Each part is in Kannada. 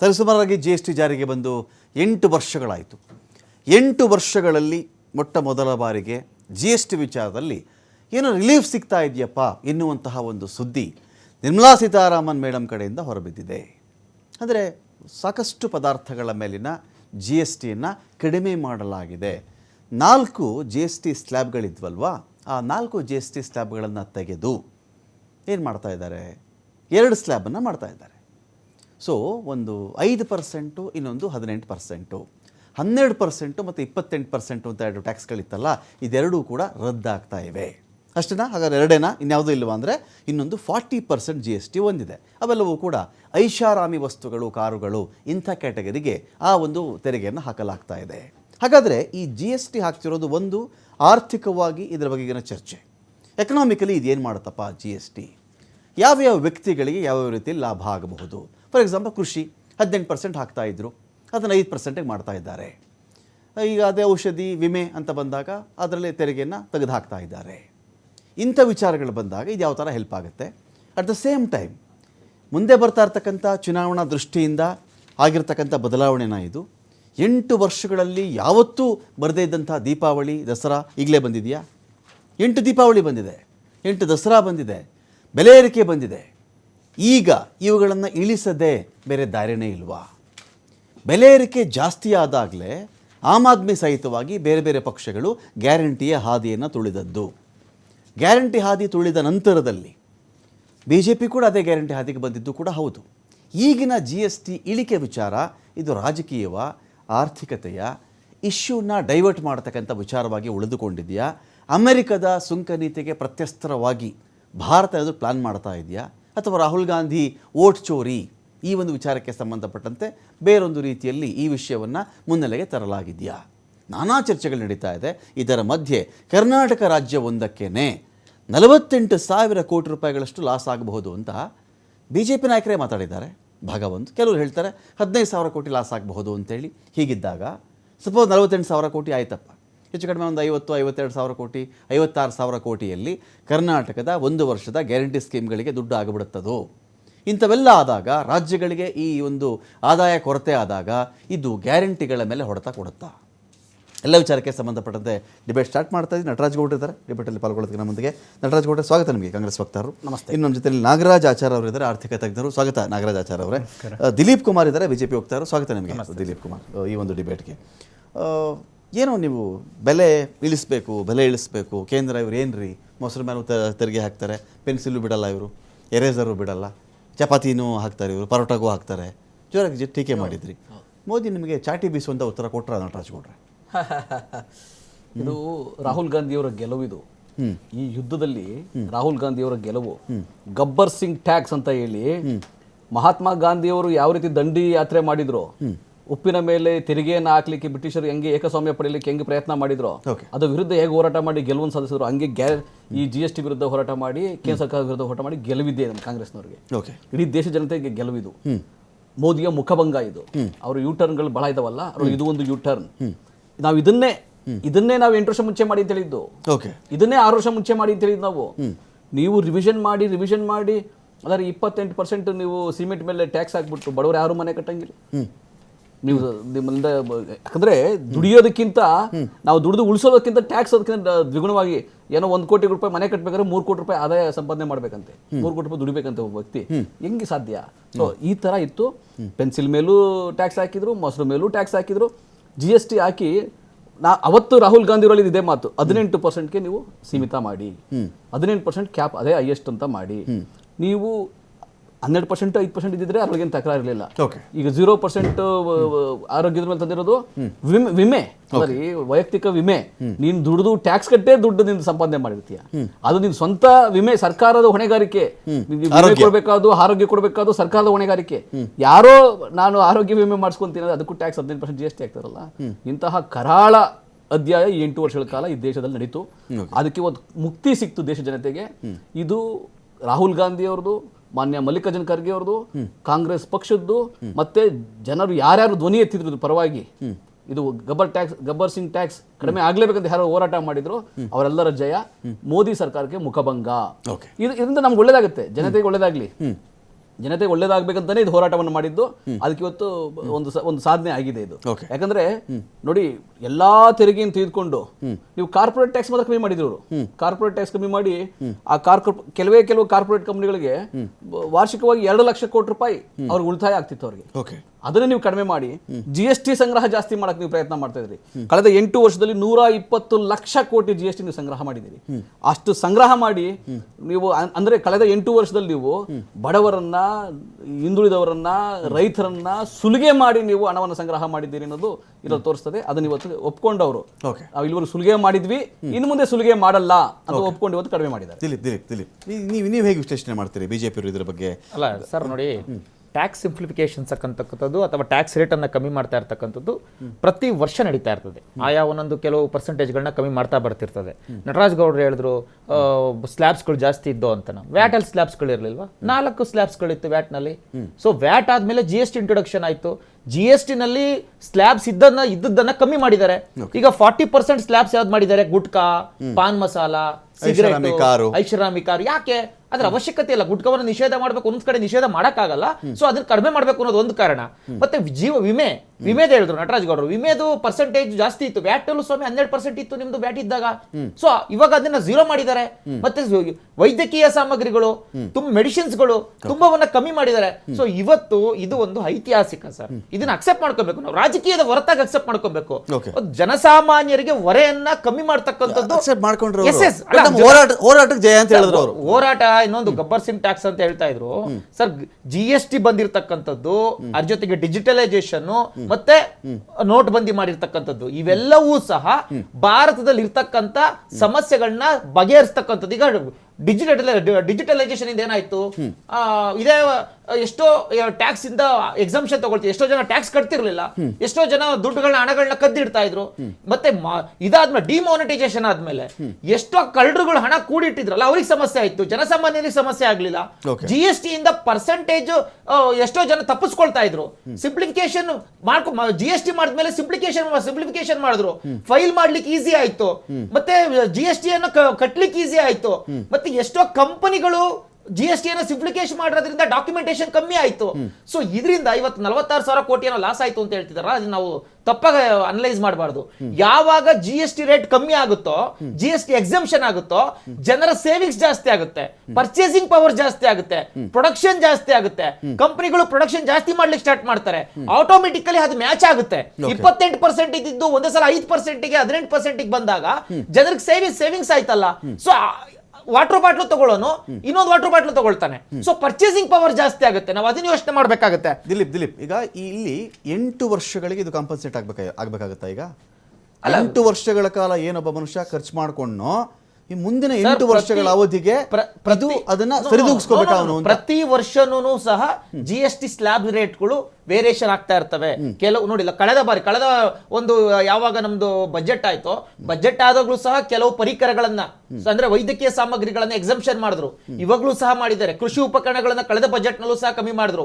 ಸರಿಸುಮಾರಾಗಿ ಜಿ ಎಸ್ ಟಿ ಜಾರಿಗೆ ಬಂದು ಎಂಟು ವರ್ಷಗಳಾಯಿತು. ಎಂಟು ವರ್ಷಗಳಲ್ಲಿ ಮೊಟ್ಟ ಮೊದಲ ಬಾರಿಗೆ ಜಿ ಎಸ್ ಟಿ ವಿಚಾರದಲ್ಲಿ ಏನೋ ರಿಲೀಫ್ ಸಿಗ್ತಾ ಇದೆಯಪ್ಪ ಎನ್ನುವಂತಹ ಒಂದು ಸುದ್ದಿ ನಿರ್ಮಲಾ ಸೀತಾರಾಮನ್ ಮೇಡಮ್ ಕಡೆಯಿಂದ ಹೊರಬಿದ್ದಿದೆ. ಅಂದರೆ ಸಾಕಷ್ಟು ಪದಾರ್ಥಗಳ ಮೇಲಿನ ಜಿ ಎಸ್ ಟಿಯನ್ನು ಕಡಿಮೆ ಮಾಡಲಾಗಿದೆ. ನಾಲ್ಕು ಜಿ ಎಸ್ ಟಿ ಸ್ಲ್ಯಾಬ್ಗಳಿದ್ವಲ್ವ? ಆ ನಾಲ್ಕು ಜಿ ಎಸ್ ಟಿ ಸ್ಲ್ಯಾಬ್ಗಳನ್ನು ತೆಗೆದು ಏನು ಮಾಡ್ತಾ ಇದ್ದಾರೆ? ಎರಡು ಸ್ಲ್ಯಾಬನ್ನು ಮಾಡ್ತಾ ಇದ್ದಾರೆ. ಸೊ ಒಂದು ಐದು ಪರ್ಸೆಂಟು, ಇನ್ನೊಂದು ಹದಿನೆಂಟು ಪರ್ಸೆಂಟು. ಹನ್ನೆರಡು ಪರ್ಸೆಂಟು ಮತ್ತು ಇಪ್ಪತ್ತೆಂಟು ಪರ್ಸೆಂಟು ಅಂತ ಎರಡು ಟ್ಯಾಕ್ಸ್ಗಳಿತ್ತಲ್ಲ ಇದೆರಡೂ ಕೂಡ ರದ್ದಾಗ್ತಾ ಇವೆ. ಅಷ್ಟೇನಾ? ಹಾಗಾದ್ರೆ ಎರಡೇನಾ? ಇನ್ಯಾವುದೂ ಇಲ್ವಾ ಅಂದರೆ, ಇನ್ನೊಂದು forty percent G S T ಒಂದಿದೆ. ಅವೆಲ್ಲವೂ ಕೂಡ ಐಷಾರಾಮಿ ವಸ್ತುಗಳು, ಕಾರುಗಳು, ಇಂಥ ಕ್ಯಾಟಗರಿಗೆ ಆ ಒಂದು ತೆರಿಗೆಯನ್ನು ಹಾಕಲಾಗ್ತಾ ಇದೆ. ಹಾಗಾದರೆ ಈ ಜಿ ಎಸ್ ಟಿ ಹಾಕ್ತಿರೋದು ಒಂದು ಆರ್ಥಿಕವಾಗಿ ಇದರ ಬಗೆಗಿನ ಚರ್ಚೆ. ಎಕನಾಮಿಕಲಿ ಇದೇನು ಮಾಡುತ್ತಪ್ಪ ಜಿ ಎಸ್ ಟಿ ಯಾವ ವ್ಯಕ್ತಿಗಳಿಗೆ ಯಾವ್ಯಾವ ರೀತಿ ಲಾಭ ಆಗಬಹುದು? ಫಾರ್ ಎಕ್ಸಾಂಪಲ್ ಕೃಷಿ ಹದಿನೆಂಟು ಪರ್ಸೆಂಟ್ ಹಾಕ್ತಾ ಇದ್ದರು ಅದನ್ನು ಐದು ಪರ್ಸೆಂಟಿಗೆ ಮಾಡ್ತಾ ಇದ್ದಾರೆ. ಈಗ ಅದೇ ಔಷಧಿ ವಿಮೆ ಅಂತ ಬಂದಾಗ ಅದರಲ್ಲಿ ತೆರಿಗೆಯನ್ನು ತೆಗೆದು ಹಾಕ್ತಾ ಇದ್ದಾರೆ. ಇಂಥ ವಿಚಾರಗಳು ಬಂದಾಗ ಇದು ಯಾವ ಥರ ಹೆಲ್ಪ್ ಆಗುತ್ತೆ? ಅಟ್ ದ ಸೇಮ್ ಟೈಮ್ ಮುಂದೆ ಬರ್ತಾ ಇರ್ತಕ್ಕಂಥ ಚುನಾವಣಾ ದೃಷ್ಟಿಯಿಂದ ಆಗಿರ್ತಕ್ಕಂಥ ಬದಲಾವಣೆನ ಇದು. ಎಂಟು ವರ್ಷಗಳಲ್ಲಿ ಯಾವತ್ತೂ ಬರದೇ ಇದ್ದಂಥ ದೀಪಾವಳಿ, ದಸರಾ ಈಗಲೇ ಬಂದಿದೆಯಾ? ಎಂಟು ದೀಪಾವಳಿ ಬಂದಿದೆ. ಎಂಟು ದಸರಾ ಬಂದಿದೆ. ಬೆಲೆ ಏರಿಕೆ ಬಂದಿದೆ. ಈಗ ಇವುಗಳನ್ನು ಇಳಿಸದೆ ಬೇರೆ ದಾರಿನೇ ಇಲ್ವಾ? ಬೆಲೆ ಏರಿಕೆ ಜಾಸ್ತಿ ಆದಾಗಲೇ ಆಮ್ ಆದ್ಮಿ ಸಹಿತವಾಗಿ ಬೇರೆ ಬೇರೆ ಪಕ್ಷಗಳು ಗ್ಯಾರಂಟಿಯ ಹಾದಿಯನ್ನು ತುಳಿದದ್ದು. ಗ್ಯಾರಂಟಿ ಹಾದಿ ತುಳಿದ ನಂತರದಲ್ಲಿ ಬಿ ಜೆ ಪಿ ಕೂಡ ಅದೇ ಗ್ಯಾರಂಟಿ ಹಾದಿಗೆ ಬಂದಿದ್ದು ಕೂಡ ಹೌದು. ಈಗಿನ ಜಿ ಎಸ್ ಟಿ ಇಳಿಕೆ ವಿಚಾರ, ಇದು ರಾಜಕೀಯವ, ಆರ್ಥಿಕತೆಯ ಇಶ್ಯೂನ ಡೈವರ್ಟ್ ಮಾಡತಕ್ಕಂಥ ವಿಚಾರವಾಗಿ ಉಳಿದುಕೊಂಡಿದೆಯಾ? ಅಮೆರಿಕದ ಸುಂಕ ನೀತಿಗೆ ಪ್ರತ್ಯಸ್ತರವಾಗಿ ಭಾರತ ಅದು ಪ್ಲಾನ್ ಮಾಡ್ತಾ ಇದೆಯಾ? ಅಥವಾ ರಾಹುಲ್ ಗಾಂಧಿ ಓಟ್ ಚೋರಿ ಈ ಒಂದು ವಿಚಾರಕ್ಕೆ ಸಂಬಂಧಪಟ್ಟಂತೆ ಬೇರೊಂದು ರೀತಿಯಲ್ಲಿ ಈ ವಿಷಯವನ್ನು ಮುನ್ನೆಲೆಗೆ ತರಲಾಗಿದೆಯಾ? ನಾನಾ ಚರ್ಚೆಗಳು ನಡೀತಾ ಇದೆ. ಇದರ ಮಧ್ಯೆ ಕರ್ನಾಟಕ ರಾಜ್ಯ ಒಂದಕ್ಕೇನೆ ನಲವತ್ತೆಂಟು ಸಾವಿರ ಕೋಟಿ ರೂಪಾಯಿಗಳಷ್ಟು ಲಾಸ್ ಆಗಬಹುದು ಅಂತ ಬಿ ಜೆ ಪಿ ನಾಯಕರೇ ಮಾತಾಡಿದ್ದಾರೆ. ಭಾಗ ಕೆಲವರು ಹೇಳ್ತಾರೆ, ಹದಿನೈದು ಸಾವಿರ ಕೋಟಿ ಲಾಸ್ ಆಗಬಹುದು ಅಂತೇಳಿ. ಹೀಗಿದ್ದಾಗ ಸಪೋಸ್ ನಲವತ್ತೆಂಟು ಸಾವಿರ ಕೋಟಿ ಆಯ್ತಪ್ಪ. ಹೆಚ್ಚು ಕಡಿಮೆ ಒಂದು ಐವತ್ತು ಐವತ್ತೆರಡು ಸಾವಿರ ಕೋಟಿ ಐವತ್ತಾರು ಸಾವಿರ ಕೋಟಿಯಲ್ಲಿ ಕರ್ನಾಟಕದ ಒಂದು ವರ್ಷದ ಗ್ಯಾರಂಟಿ ಸ್ಕೀಮ್ಗಳಿಗೆ ದುಡ್ಡು ಆಗಿಬಿಡುತ್ತದೋ? ಇಂಥವೆಲ್ಲ ಆದಾಗ ರಾಜ್ಯಗಳಿಗೆ ಈ ಒಂದು ಆದಾಯ ಕೊರತೆ ಆದಾಗ ಇದು ಗ್ಯಾರಂಟಿಗಳ ಮೇಲೆ ಹೊಡೆತ ಕೊಡುತ್ತಾ? ಎಲ್ಲ ವಿಚಾರಕ್ಕೆ ಸಂಬಂಧಪಟ್ಟಂತೆ ಡಿಬೇಟ್ ಸ್ಟಾರ್ಟ್ ಮಾಡ್ತಾ ಇದ್ದೀನಿ. ನಟರಾಜ್ ಗೌಡ್ರು ಇದ್ದಾರೆ. ಡಿಬೇಟಲ್ಲಿ ಪಾಲ್ಗೊಳ್ಳೋದಕ್ಕೆ ನಮ್ಮೊಂದಿಗೆ ನಟರಾಜ್ ಗೌಡ್ರೆ ಸ್ವಾಗತ ನಿಮಗೆ ಕಾಂಗ್ರೆಸ್ ವಕ್ತಾರರು. ನಮಸ್ತೆ. ಇನ್ನು ನಮ್ಮ ಜೊತೆಲಿ ನಾಗರಾಜ್ ಆಚಾರ್ ಅವರು ಇದ್ದಾರೆ ಆರ್ಥಿಕ ತಜ್ಞರು. ಸ್ವಾಗತ ನಾಗರಾಜ್ ಆಚಾರ್ ಅವರೇ. ದಿಲೀಪ್ ಕುಮಾರ್ ಇದ್ದಾರೆ ಬಿಜೆಪಿ ವಕ್ತಾರರು. ಸ್ವಾಗತ ನಿಮಗೆ ದಿಲೀಪ್ ಕುಮಾರ್. ಈ ಒಂದು ಡಿಬೇಟ್ಗೆ. ಏನೋ ನೀವು ಬೆಲೆ ಇಳಿಸ್ಬೇಕು ಬೆಲೆ ಇಳಿಸ್ಬೇಕು. ಕೇಂದ್ರ ಇವ್ರು ಏನ್ರಿ? ಮೊಸರು ಮೇಲೆ ತೆರಿಗೆ ಹಾಕ್ತಾರೆ. ಪೆನ್ಸಿಲು ಬಿಡಲ್ಲ ಇವರು. ಎರೇಸರು ಬಿಡಲ್ಲ. ಚಪಾತಿನೂ ಹಾಕ್ತಾರೆ ಇವರು. ಪರೋಟಾಗೂ ಹಾಕ್ತಾರೆ. ಜೋರಾಗಿ ಟೀಕೆ ಮಾಡಿದ್ರಿ. ಮೋದಿ ನಿಮಗೆ ಚಾಟಿ ಬೀಸುವಂಥ ಉತ್ತರ ಕೊಟ್ಟರೆ ನಟರಾಜ್ ಕೊಡ್ರೆ ಇದು ರಾಹುಲ್ ಗಾಂಧಿಯವರ ಗೆಲುವಿದು ಈ ಯುದ್ಧದಲ್ಲಿ ರಾಹುಲ್ ಗಾಂಧಿಯವರ ಗೆಲುವು. ಗಬ್ಬರ್ ಸಿಂಗ್ ಟ್ಯಾಕ್ಸ್ ಅಂತ ಹೇಳಿ ಮಹಾತ್ಮ ಗಾಂಧಿಯವರು ಯಾವ ರೀತಿ ದಂಡಿ ಯಾತ್ರೆ ಮಾಡಿದ್ರು? ಉಪ್ಪಿನ ಮೇಲೆ ತೆರಿಗೆಯನ್ನು ಹಾಕ್ಲಿಕ್ಕೆ ಬ್ರಿಟಿಷರು ಹೆಂಗೆ ಏಕಸ್ವಾಮ್ಯ ಪಡೆಯಲಿಕ್ಕೆ ಹೆಂಗೆ ಪ್ರಯತ್ನ ಮಾಡಿದ್ರು ಅದರ ಅದು ವಿರುದ್ಧ ಹೇಗೆ ಹೋರಾಟ ಮಾಡಿ ಗೆಲುವನ್ನು ಸಾಧಿಸಿದ್ರು ಹಂಗೆ ಗ್ಯಾ ಈ ಜಿ ಎಸ್ ಟಿ ವಿರುದ್ಧ ಹೋರಾಟ ಮಾಡಿ ಕೇಂದ್ರ ಸರ್ಕಾರದ ವಿರುದ್ಧ ಹೋರಾಟ ಮಾಡಿ ಗೆಲುವಿದೆ ನಮ್ಮ ಕಾಂಗ್ರೆಸ್ನವರಿಗೆ. ಓಕೆ ಇಡೀ ದೇಶ ಜನತೆಗೆ ಗೆಲುವಿದು. ಮೋದಿಯ ಮುಖಭಂಗ ಇದು. ಅವರು ಯೂ ಟರ್ನ್ಗಳು ಬಹಳ ಇದಾವಲ್ಲ ಅವರು ಇದು ಒಂದು ಯು ಟರ್ನ್ ನಾವು ಇದನ್ನೇ ಇದನ್ನೇ ನಾವು ಎಂಟು ವರ್ಷ ಮುಂಚೆ ಮಾಡಿ ಅಂತ ಹೇಳಿದ್ದು. ಓಕೆ ಇದನ್ನೇ ಆರು ವರ್ಷ ಮುಂಚೆ ಮಾಡಿ ಅಂತ ಹೇಳಿದ್ದು ನಾವು. ನೀವು ರಿವಿಷನ್ ಮಾಡಿ ರಿವಿಷನ್ ಮಾಡಿ ಅದರ ಇಪ್ಪತ್ತೆಂಟು ಪರ್ಸೆಂಟ್ ನೀವು ಸಿಮೆಂಟ್ ಮೇಲೆ ಟ್ಯಾಕ್ಸ್ ಹಾಕ್ಬಿಟ್ಟು ಬಡವರು ಯಾರು ಮನೆ ಕಟ್ಟಂಗಿಲ್ಲ. ನೀವು ನಿಮ್ಮಿಂದ ಯಾಕಂದ್ರೆ ದುಡಿಯೋದಕ್ಕಿಂತ ನಾವು ದುಡಿದು ಉಳಿಸೋದಕ್ಕಿಂತ ಟ್ಯಾಕ್ಸ್ ಅದಕ್ಕಿಂತ ದ್ವಿಗುಣವಾಗಿ ಏನೋ ಒಂದು ಕೋಟಿ ರೂಪಾಯಿ ಮನೆ ಕಟ್ಟಬೇಕಾದ್ರೆ ಮೂರು ಕೋಟಿ ರೂಪಾಯಿ ಆದಾಯ ಸಂಪಾದನೆ ಮಾಡ್ಬೇಕಂತೆ. ಮೂರು ಕೋಟಿ ರೂಪಾಯಿ ದುಡಿಬೇಕಂತೆ ಒಬ್ಬ ವ್ಯಕ್ತಿ. ಹೆಂಗೆ ಸಾಧ್ಯ? ಸೊ ಈ ತರ ಇತ್ತು. ಪೆನ್ಸಿಲ್ ಮೇಲೂ ಟ್ಯಾಕ್ಸ್ ಹಾಕಿದ್ರು ಮೊಸರು ಮೇಲೂ ಟ್ಯಾಕ್ಸ್ ಹಾಕಿದ್ರು. ಜಿ ಎಸ್ ಟಿ ಹಾಕಿ ನಾ ಅವತ್ತು ರಾಹುಲ್ ಗಾಂಧಿ ಅವರಲ್ಲಿ ಇದೇ ಮಾತು. ಹದಿನೆಂಟು ಪರ್ಸೆಂಟ್ಗೆ ನೀವು ಸೀಮಿತ ಮಾಡಿ. ಹದಿನೆಂಟು ಪರ್ಸೆಂಟ್ ಕ್ಯಾಪ್ ಅದೇ ಹೈಯೆಸ್ಟ್ ಅಂತ ಮಾಡಿ. ನೀವು ಹನ್ನೆರಡು ಪರ್ಸೆಂಟ್ ಐದು ಪರ್ಸೆಂಟ್ ಇದ್ದಿದ್ರೆ ಅದ್ರೊಳಗೇನು ತಕರಾರು ಇರಲಿಲ್ಲ ಈಗ ಜೀರೋ ಪರ್ಸೆಂಟ್ ಆರೋಗ್ಯದ ಮೇಲೆ ತಂದಿರೋದು ವಿಮೆ ಸರಿ ವೈಯಕ್ತಿಕ ವಿಮೆ. ನೀನು ದುಡ್ದು ಟ್ಯಾಕ್ಸ್ ಕಟ್ಟೆ ದುಡ್ಡು ನಿನ್ ಸಂಪಾದನೆ ಮಾಡಿರ್ತೀಯ. ಅದು ನಿನ್ ಸ್ವಂತ ವಿಮೆ ಸರ್ಕಾರದ ಹೊಣೆಗಾರಿಕೆ. ವಿಮೆ ಕೊಡಬೇಕಾದ್ರು ಆರೋಗ್ಯ ಕೊಡಬೇಕಾದ್ರು ಸರ್ಕಾರದ ಹೊಣೆಗಾರಿಕೆ. ಯಾರೋ ನಾನು ಆರೋಗ್ಯ ವಿಮೆ ಮಾಡಿಸ್ಕೊಂತೀನಿ ಅದಕ್ಕೂ ಟ್ಯಾಕ್ಸ್ ಹದಿನೈದು ಪರ್ಸೆಂಟ್ ಜಿ ಎಸ್ ಟಿ ಆಗ್ತಾರಲ್ಲ ಇಂತಹ ಕರಾಳ ಅಧ್ಯಾಯ ಎಂಟು ವರ್ಷಗಳ ಕಾಲ ಈ ದೇಶದಲ್ಲಿ ನಡೀತು. ಅದಕ್ಕೆ ಒಂದು ಮುಕ್ತಿ ಸಿಕ್ತು ದೇಶ ಜನತೆಗೆ. ಇದು ರಾಹುಲ್ ಗಾಂಧಿ ಅವ್ರದ್ದು ಮಾನ್ಯ ಮಲ್ಲಿಕಾರ್ಜುನ್ ಖರ್ಗೆ ಅವ್ರದ್ದು ಕಾಂಗ್ರೆಸ್ ಪಕ್ಷದ್ದು ಮತ್ತೆ ಜನರು ಯಾರ್ಯಾರು ಧ್ವನಿ ಎತ್ತಿದ್ರು ಪರವಾಗಿ ಇದು ಗಬ್ಬರ್ ಟ್ಯಾಕ್ಸ್ ಗಬ್ಬರ್ ಸಿಂಗ್ ಟ್ಯಾಕ್ಸ್ ಕಡಿಮೆ ಆಗ್ಲೇಬೇಕಂತ ಯಾರು ಹೋರಾಟ ಮಾಡಿದ್ರು ಅವರೆಲ್ಲರ ಜಯ ಮೋದಿ ಸರ್ಕಾರಕ್ಕೆ ಮುಖಭಂಗ. ಇದರಿಂದ ನಮ್ಗೆ ಒಳ್ಳೇದಾಗುತ್ತೆ ಜನತೆಗೆ ಒಳ್ಳೇದಾಗ್ಲಿ. ಜನತೆ ಒಳ್ಳೇದಾಗಬೇಕಂತಾನೆ ಇದು ಹೋರಾಟವನ್ನು ಮಾಡಿದ್ದು. ಅದಕ್ಕೆ ಇವತ್ತು ಒಂದು ಒಂದು ಸಾಧನೆ ಆಗಿದೆ ಇದು. ಯಾಕಂದ್ರೆ ನೋಡಿ ಎಲ್ಲಾ ತೆರಿಗೆಯನ್ನು ತೆಗೆದುಕೊಂಡು ನೀವು ಕಾರ್ಪೊರೇಟ್ ಟ್ಯಾಕ್ಸ್ ಮಾತ್ರ ಕಮ್ಮಿ ಮಾಡಿದ್ರು ಅವರು ಕಾರ್ಪೊರೇಟ್ ಟ್ಯಾಕ್ಸ್ ಕಮ್ಮಿ ಮಾಡಿ ಆ ಕಾರ್ಪೊ ಕೆಲವೇ ಕೆಲವು ಕಾರ್ಪೊರೇಟ್ ಕಂಪನಿಗಳಿಗೆ ವಾರ್ಷಿಕವಾಗಿ ಎರಡು ಲಕ್ಷ ಕೋಟಿ ರೂಪಾಯಿ ಅವ್ರಿಗೆ ಉಳಿತಾಯ ಆಗ್ತಿತ್ತು ಅವ್ರಿಗೆ. ಓಕೆ ಅದನ್ನ ನೀವು ಕಡಿಮೆ ಮಾಡಿ ಜಿ ಎಸ್ ಟಿ ಸಂಗ್ರಹ ಜಾಸ್ತಿ ಮಾಡಕ್ ನೀವು ಪ್ರಯತ್ನ ಮಾಡ್ತಾ ಇದ್ರಿ. ಕಳೆದ ಎಂಟು ವರ್ಷದಲ್ಲಿ ನೂರ ಇಪ್ಪತ್ತು ಲಕ್ಷ ಕೋಟಿ ಜಿ ಎಸ್ ಟಿ ನೀವು ಸಂಗ್ರಹ ಮಾಡಿದ್ದೀರಿ. ಅಷ್ಟು ಸಂಗ್ರಹ ಮಾಡಿ ನೀವು ಅಂದ್ರೆ ಕಳೆದ ಎಂಟು ವರ್ಷದಲ್ಲಿ ನೀವು ಬಡವರನ್ನ ಹಿಂದುಳಿದವರನ್ನ ರೈತರನ್ನ ಸುಲಿಗೆ ಮಾಡಿ ನೀವು ಹಣವನ್ನು ಸಂಗ್ರಹ ಮಾಡಿದ್ದೀರಿ ಅನ್ನೋದು ಇದ್ರಲ್ಲಿ ತೋರಿಸ್ತದೆ. ಅದನ್ನ ಇವತ್ತು ಒಪ್ಕೊಂಡವರು. ಓಕೆ. ನಾವು ಇಲ್ಲಿವರೆಗೂ ಸುಲಿಗೆ ಮಾಡಿದ್ವಿ ಇನ್ನು ಮುಂದೆ ಸುಲಿಗೆ ಮಾಡಲ್ಲ ಅಂತ ಒಪ್ಕೊಂಡು ಇವತ್ತು ಕಡಿಮೆ ಮಾಡಿದ್ದಾರೆ. ದಿಲೀಪ್ ದಿಲೀಪ್ ದಿಲೀಪ್ ನೀವು ನೀವು ಹೇಗೆ ವಿಶ್ಲೇಷಣೆ ಮಾಡ್ತೀರಿ ಬಿಜೆಪಿ ಇದ್ರ ಬಗ್ಗೆ? ಅಲ್ಲ ಸರ್ ನೋಡಿ ಟ್ಯಾಕ್ಸ್ ಸಿಂಪ್ಲಿಫಿಕೇಶನ್ಸ್ ಅಂತಕ್ಕಂಥದ್ದು ಅಥವಾ ಟ್ಯಾಕ್ಸ್ ರೇಟನ್ನು ಕಮ್ಮಿ ಮಾಡ್ತಾ ಇರ್ತಕ್ಕಂಥದ್ದು ಪ್ರತಿ ವರ್ಷ ನಡೀತಾ ಇರ್ತದೆ. ಆಯಾ ಒಂದೊಂದು ಕೆಲವು ಪರ್ಸೆಂಟೇಜ್ಗಳನ್ನ ಕಮ್ಮಿ ಮಾಡ್ತಾ ಬರ್ತಿರ್ತದೆ. ನಟರಾಜ್ ಗೌಡ್ರು ಹೇಳಿದ್ರು ಸ್ಲ್ಯಾಬ್ಸ್ಗಳು ಜಾಸ್ತಿ ಇದ್ದೋ ಅಂತ ವ್ಯಾಟಲ್ಲಿ ಸ್ಲ್ಯಾಬ್ಸ್ಗಳು ಇರಲಿಲ್ವಾ? ನಾಲ್ಕು ಸ್ಲ್ಯಾಬ್ಸ್ಗಳಿತ್ತು ವ್ಯಾಟ್ನಲ್ಲಿ ಸೊ ವ್ಯಾಟ್ ಆದ್ಮೇಲೆ ಜಿ ಎಸ್ ಟಿ ಇಂಟ್ರೊಡಕ್ಷನ್ ಆಯಿತು. ಜಿ ಎಸ್ ಟಿನಲ್ಲಿ ಸ್ಲ್ಯಾಬ್ಸ್ ಇದ್ದನ್ನ ಇದ್ದದ್ದನ್ನ ಕಮ್ಮಿ ಮಾಡಿದ್ದಾರೆ. ಈಗ ಫಾರ್ಟಿ ಪರ್ಸೆಂಟ್ ಸ್ಲ್ಯಾಬ್ಸ್ ಯಾವ್ದು ಮಾಡಿದ್ದಾರೆ? Gutka paan masala cigarette car. ಐಷಾರಾಮಿ ಕಾರು. ಯಾಕೆ? ಅದ್ರ ಅವಶ್ಯಕತೆ ಇಲ್ಲ. ಗುಟ್ಕವನ್ನು ನಿಷೇಧ ಮಾಡಬೇಕು ಒಂದ್ ಕಡೆ ನಿಷೇಧ ಮಾಡಕ್ಕಾಗಲ್ಲ. ಸೊ ಅದನ್ನ ಕಡಿಮೆ ಮಾಡಬೇಕು ಅನ್ನೋದು ಒಂದು ಕಾರಣ. ಮತ್ತೆ ಜೀವ ವಿಮೆ ವಿಮೆದ ಹೇಳಿದ್ರು ನಟರಾಜ್ ಗೌಡರು. ವಿಮೆದು ಪರ್ಸೆಂಟೇಜ್ ಜಾಸ್ತಿ ಇತ್ತು. ವ್ಯಾಟ್ ಅಲ್ಲೂ ಸ್ವಾಮಿ ಹನ್ನೆರಡು ಪರ್ಸೆಂಟ್ ಇತ್ತು ನಿಮ್ದು ವ್ಯಾಟ್ ಇದ್ದಾಗ. ಸೊ ಇವಾಗ ಅದನ್ನ ಝೀರೋ ಮಾಡಿದ್ದಾರೆ. ಮತ್ತೆ ವೈದ್ಯಕೀಯ ಸಾಮಗ್ರಿಗಳು ತುಂಬ ಮೆಡಿಸಿನ್ಸ್ಗಳು ತುಂಬವನ್ನ ಕಮ್ಮಿ ಮಾಡಿದ್ದಾರೆ. ಸೊ ಇವತ್ತು ಇದು ಒಂದು ಐತಿಹಾಸಿಕ ಸರ್. ಇದನ್ನ ಅಕ್ಸೆಪ್ಟ್ ಮಾಡ್ಕೋಬೇಕು ನಾವು. ರಾಜಕೀಯದ ಹೊರತಾಗಿ ಅಕ್ಸೆಪ್ಟ್ ಮಾಡ್ಕೋಬೇಕು. ಜನಸಾಮಾನ್ಯರಿಗೆ ಹೊರೆಯನ್ನ ಕಮ್ಮಿ ಮಾಡ್ತಕ್ಕಂಥದ್ದು ಹೋರಾಟ ಹೋರಾಟಕ್ಕೆ ಜಯ ಅಂತ ಹೇಳಿದ್ರು ಅವರು. ಹೋರಾಟ ಇನ್ನೊಂದು ಗಬ್ಬರ್ ಸಿಂಗ್ ಟ್ಯಾಕ್ಸ್ ಅಂತ ಹೇಳ್ತಾ ಇದ್ರು. ಸರ್ ಜಿ ಎಸ್ ಟಿ ಬಂದಿರತಕ್ಕಂಥದ್ದು ಅದ್ರ ಜೊತೆಗೆ ಡಿಜಿಟಲೈಸೇಷನ್ ಮತ್ತೆ ನೋಟ್ ಬಂದಿ ಮಾಡಿರ್ತಕ್ಕಂಥದ್ದು. ಇವೆಲ್ಲವೂ ಸಹ ಭಾರತದಲ್ಲಿ ಇರ್ತಕ್ಕಂಥ ಸಮಸ್ಯೆಗಳನ್ನ ಬಗೆಹರಿಸ್ತಕ್ಕಂಥದ್ದು. ಈಗ ಡಿಜಿಟಲ್ ಡಿಜಿಟಲೈಸೇಷನ್ ಇಂದ ಏನಾಯ್ತು? ಇದೇ ಎಷ್ಟೋ ಟ್ಯಾಕ್ಸ್ ಇಂದ ಎಕ್ಸಾಮ್ಷನ್ ತಗೊಳ್ತೀವಿ. ಎಷ್ಟೋ ಜನ ಟ್ಯಾಕ್ಸ್ ಕಟ್ತಿರ್ಲಿಲ್ಲ. ಎಷ್ಟೋ ಜನ ದುಡ್ಡುಗಳನ್ನ ಹಣಗಳನ್ನ ಕದ್ದಿಡ್ತಾ ಇದ್ರು. ಮತ್ತೆ ಇದಾದ್ಮೇಲೆ ಡಿಮಾನಿಟೈಸೇಷನ್ ಆದ್ಮೇಲೆ ಎಷ್ಟೋ ಕಳ್ಳರುಗಳು ಹಣ ಕೂಡಿಟ್ಟಿದ್ರಲ್ಲ ಅವ್ರಿಗೆ ಸಮಸ್ಯೆ ಆಯ್ತು. ಜನಸಾಮಾನ್ಯರಿಗೆ ಸಮಸ್ಯೆ ಆಗ್ಲಿಲ್ಲ. ಜಿ ಎಸ್ ಟಿ ಇಂದ ಪರ್ಸೆಂಟೇಜ್ ಎಷ್ಟೋ ಜನ ತಪ್ಪಿಸ್ಕೊಳ್ತಾ ಇದ್ರು. ಸಿಂಪ್ಲಿಫಿಕೇಶನ್ ಮಾಡ್ಕೊ ಜಿ ಎಸ್ ಟಿ ಮಾಡಿದ್ಮೇಲೆ ಸಿಂಪ್ಲಿಕೇಶನ್ ಸಿಂಪ್ಲಿಫಿಕೇಶನ್ ಮಾಡಿದ್ರು. ಫೈಲ್ ಮಾಡ್ಲಿಕ್ಕೆ ಈಸಿ ಆಯ್ತು. ಮತ್ತೆ ಜಿ ಎಸ್ ಟಿ ಅನ್ನು ಕಟ್ಲಿಕ್ಕೆ ಈಸಿ ಆಯ್ತು. ಮತ್ತೆ ಎಷ್ಟೋ ಕಂಪನಿಗಳು ಜಿ ಎಸ್ ಟಿ ಅನ್ನು ಸಿಂಪ್ಲಿಕೇಶನ್ ಮಾಡೋದ್ರಿಂದ ಡಾಕ್ಯುಮೆಂಟೇಶನ್ ಕಮ್ಮಿ ಆಯಿತು. ಸೊ ಇದರಿಂದ ಇವತ್ತು ನಲವತ್ತಾರು ಸಾವಿರ ಕೋಟಿ ಏನೋ ಲಾಸ್ ಆಯಿತು ಅಂತ ಹೇಳ್ತಿದಾರ ಅದನ್ನ ನಾವು ತಪ್ಪಾಗ ಅನಲೈಸ್ ಮಾಡಬಾರ್ದು. ಯಾವಾಗ ಜಿ ಎಸ್ ಟಿ ರೇಟ್ ಕಮ್ಮಿ ಆಗುತ್ತೋ ಜಿ ಎಸ್ ಟಿ ಎಕ್ಸಂಪ್ಷನ್ ಆಗುತ್ತೋ ಜನರ ಸೇವಿಂಗ್ಸ್ ಜಾಸ್ತಿ ಆಗುತ್ತೆ. ಪರ್ಚೇಸಿಂಗ್ ಪವರ್ ಜಾಸ್ತಿ ಆಗುತ್ತೆ. ಪ್ರೊಡಕ್ಷನ್ ಜಾಸ್ತಿ ಆಗುತ್ತೆ. ಕಂಪನಿಗಳು ಪ್ರೊಡಕ್ಷನ್ ಜಾಸ್ತಿ ಮಾಡ್ಲಿಕ್ಕೆ ಸ್ಟಾರ್ಟ್ ಮಾಡ್ತಾರೆ. ಆಟೋಮೆಟಿಕಲಿ ಅದು ಮ್ಯಾಚ್ ಆಗುತ್ತೆ. ಇಪ್ಪತ್ತೆಂಟು ಪರ್ಸೆಂಟ್ ಇದ್ದಿದ್ದು ಒಂದೇ ಸಲ ಐದು ಪರ್ಸೆಂಟಿಗೆ ಹದಿನೆಂಟು ಪರ್ಸೆಂಟಿಗೆ ಬಂದಾಗ ಜನರಿಗೆ ಸೇವಿಂಗ್ ಸೇವಿಂಗ್ಸ್ ಆಯ್ತಲ್ಲ. ಸೊ ವಾಟರ್ ಬಾಟ್ಲು ತಗೊಳ್ಳೋನು ಇನ್ನೊಂದು ವಾಟರ್ ಬಾಟ್ಲು ತಗೊಳ್ತಾನೆ. ಸೊ ಪರ್ಚೇಸಿಂಗ್ ಪವರ್ ಜಾಸ್ತಿ ಆಗುತ್ತೆ. ನಾವು ಅದನ್ನ ಯೋಚನೆ ಮಾಡಬೇಕಾಗುತ್ತೆ. ದಿಲೀಪ್ ದಿಲೀಪ್ ಈಗ ಇಲ್ಲಿ ಎಂಟು ವರ್ಷಗಳಿಗೆ ಇದು ಕಾಂಪನ್ಸೇಟ್ ಆಗ್ಬೇಕ ಆಗ್ಬೇಕಾಗತ್ತಾ ಈಗ? ಎಂಟು ವರ್ಷಗಳ ಕಾಲ ಏನೊಬ್ಬ ಮನುಷ್ಯ ಖರ್ಚು ಮಾಡ್ಕೊಂಡು ಈ ಮುಂದಿನ ಎಂಟು ವರ್ಷಗಳ ಅವಧಿಗೆ ಪ್ರತಿ- ಅದನ್ನ ಸರಿದೂಗಿಸ್ಕೋಬೇಕು ಪ್ರತಿ ವರ್ಷನೂ ಸಹ ಜಿ ಎಸ್ ಟಿ ಸ್ಲ್ಯಾಬ್ ರೇಟ್ಗಳು ವೇರಿಯೇಷನ್ ಆಗ್ತಾ ಇರ್ತವೆ. ಕೆಲವು ನೋಡಿಲ್ಲ ಕಳೆದ ಬಾರಿ ಕಳೆದ ಒಂದು ಯಾವಾಗ ನಮ್ದು ಬಜೆಟ್ ಆಯ್ತೋ ಬಜೆಟ್ ಆದಾಗ್ಲೂ ಸಹ ಕೆಲವು ಪರಿಕರಗಳನ್ನ ಅಂದ್ರೆ ವೈದ್ಯಕೀಯ ಸಾಮಗ್ರಿಗಳನ್ನ ಎಕ್ಸಂಪ್ಷನ್ ಮಾಡಿದ್ರು. ಇವಾಗ್ಲೂ ಸಹ ಮಾಡಿದ್ದಾರೆ. ಕೃಷಿ ಉಪಕರಣಗಳನ್ನ ಕಳೆದ ಬಜೆಟ್ ನಲ್ಲೂ ಸಹ ಕಮ್ಮಿ ಮಾಡಿದ್ರು.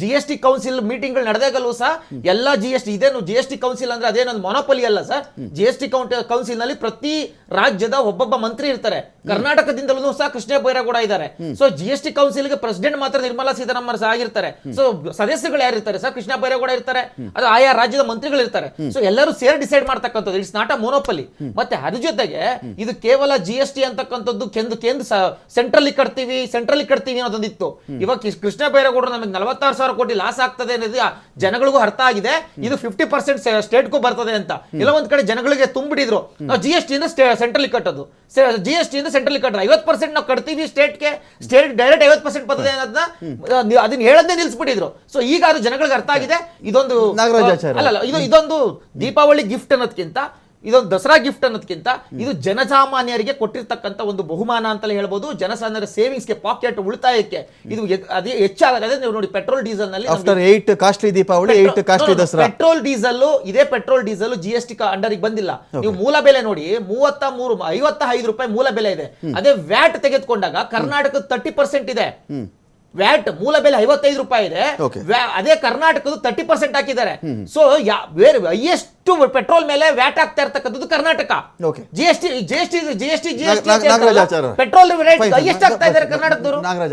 G S T council meeting ನಡೆದಾಗಲೂ ಸಹ ಎಲ್ಲಾ ಜಿ ಎಸ್ ಟಿ ಇದೇನು ಜಿ ಎಸ್ ಟಿ ಕೌನ್ಸಿಲ್ ಅಂದ್ರೆ ಅದೇನೊಂದು ಮೊನೋಪಲಿ ಅಲ್ಲ ಸರ್? ಜಿ ಎಸ್ ಟಿ ಕೌನ್ಸಿಲ್ನಲ್ಲಿ ಪ್ರತಿ ರಾಜ್ಯದ ಒಬ್ಬೊಬ್ಬ ಮಂತ್ರಿ ಇರ್ತಾರೆ. ಕರ್ನಾಟಕದಿಂದಲೂ ಸಹ ಕೃಷ್ಣ ಬೈರೇಗೌಡ ಇದ್ದಾರೆ. ಸೊ ಜಿ ಎಸ್ ಟಿ ಕೌನ್ಸಿಲ್ಗೆ ಪ್ರೆಸಿಡೆಂಟ್ ಮಾತ್ರ ನಿರ್ಮಲಾ ಸೀತಾರಾಮನ್ ಸಹ ಆಗಿರ್ತಾರೆ. ಸೊ ಸದಸ್ಯಗಳು ಯಾರು ಇರ್ತಾರೆ. ಸರ್, ಕೃಷ್ಣ ಬೈರೇಗೌಡ ಇರ್ತಾರೆ. ಅದು ಆಯಾ ರಾಜ್ಯದ ಮಂತ್ರಿಗಳು ಇರ್ತಾರೆ ಸೊ ಎಲ್ಲರೂ ಸೇರಿ ಡಿಸೈಡ್ ಮಾಡ್ತಕ್ಕಂಥದ್ದು. ಇಟ್ಸ್ ನಾಟ್ ಅ ಮೋನೋಪಲಿ ಮತ್ತೆ ಅದ್ರ ಜೊತೆಗೆ ಇದು ಕೇವಲ ಜಿ ಎಸ್ ಟಿ ಅಂತಕ್ಕಂಥದ್ದು ಕೇಂದ್ರ ಕೇಂದ್ರ ಸೆಂಟ್ರಲ್ ಕಟ್ತೀವಿ ಸೆಂಟ್ರಲ್ ಕಟ್ತೀವಿ ಅನ್ನೋದೊಂದಿತ್ತು. ಇವಾಗ ಕೃಷ್ಣ ಬೈರೇಗೌಡರು ನಮಗೆ ನಲವತ್ತಾರು ಸಾವಿರ ಕೋಟಿ ಲಾಸ್ ಆಗ್ತದೆ ಅನ್ನೋದು ಜನಗಳಿಗೂ ಅರ್ಥ ಆಗಿದೆ. ಇದು ಫಿಫ್ಟಿ ಪರ್ಸೆಂಟ್ ಸ್ಟೇಟ್ಗೂ ಬರ್ತದೆ ಅಂತ. ಇಲ್ಲ, ಒಂದ್ ಕಡೆ ಜನಗಳಿಗೆ ತುಂಬಿಡಿದ್ರು. ನಾವು ಜಿ ಎಸ್ ಟಿ ಇಂದ ಸೆಂಟ್ರಲ್ ಕಟ್ಟೋದು. ಜಿ ಎಸ್ ಟಿ ಇಂದ ಸೆಂಟ್ರಲ್ ಕಟ್ಟೋದು ಐವತ್ತು ಪರ್ಸೆಂಟ್ ನಾವು ಕಟ್ತೀವಿ ಸ್ಟೇಟ್ಗೆ ಸ್ಟೇಟ್ ಡೈರೆಕ್ಟ್ ಐವತ್ತು ಪರ್ಸೆಂಟ್ ಬರ್ತದೆ ಅನ್ನೋದನ್ನ ಅದನ್ನ ಹೇಳೋದನ್ನೇ ನಿಲ್ಸ್ಬಿಟ್ಟಿದ್ರು. ಸೊ ಈಗ ಅದು ಜನಗಳಿಗೆ ಅರ್ಥ ಆಗಿದೆ. ಇದೊಂದು ನಾಗರಾಜಾಚಾರ್ಯ. ಅಲ್ಲ ಇದು ಇದೊಂದು ದೀಪಾವಳಿ ಗಿಫ್ಟ್ ಅನ್ನೋದಕ್ಕಿಂತ ಇದೊಂದು ದಸರಾ ಗಿಫ್ಟ್ ಅನ್ನೋದಕ್ಕಿಂತ ಇದು ಜನಸಾಮಾನ್ಯರಿಗೆ ಕೊಟ್ಟಿರ್ತಕ್ಕಂಥ ಒಂದು ಬಹುಮಾನ ಅಂತಲೇ ಹೇಳ್ಬೋದು. ಜನಸಾಮಾನ್ಯರ ಸೇವಿಂಗ್ಸ್ಗೆ ಪಾಕೆಟ್ ಉಳಿತಾಯಕ್ಕೆ ಇದು ಅದೇ ಹೆಚ್ಚಾಗದೆ ನೀವು ನೋಡಿ petrol ಡೀಸೆಲ್ನಲ್ಲಿ after eight costly Deepavali eight costly Dasara. Petrol diesel ಇದೇ petrol diesel G S T under ಬಂದಿಲ್ಲ. ನೀವು ಮೂಲ ಬೆಲೆ ನೋಡಿ ಮೂವತ್ತ ಮೂರು ಐವತ್ತ ಐದು ರೂಪಾಯಿ ಮೂಲ ಬೆಲೆ ಇದೆ. ಅದೇ ವ್ಯಾಟ್ ತೆಗೆದುಕೊಂಡಾಗ ಕರ್ನಾಟಕದ ತರ್ಟಿ ಪರ್ಸೆಂಟ್ ಇದೆ. ವ್ಯಾಟ್ ಮೂಲ ಬೆಲೆ ಐವತ್ತೈದು ರೂಪಾಯಿ ಇದೆ. ಅದೇ ಕರ್ನಾಟಕದ ತರ್ಟಿ ಪರ್ಸೆಂಟ್ ಹಾಕಿದ್ದಾರೆ. ಸೊ ಬೇರೆ ಹೈಯೆಸ್ಟ್ ಪೆಟ್ರೋಲ್ ಮೇಲೆ ವ್ಯಾಟ್ ಆಗ್ತಾ ಇರ್ತಕ್ಕಂಥದ್ದು Karnataka. GST G S T G S T G S T G S ನಾಗ- ಪೆಟ್ರೋಲ್ ರೇಟ್. ಹೈಯೆಸ್ಟ್ ಆಗ್ತಾ ಇದ್ದಾರೆ ಕರ್ನಾಟಕದವರು.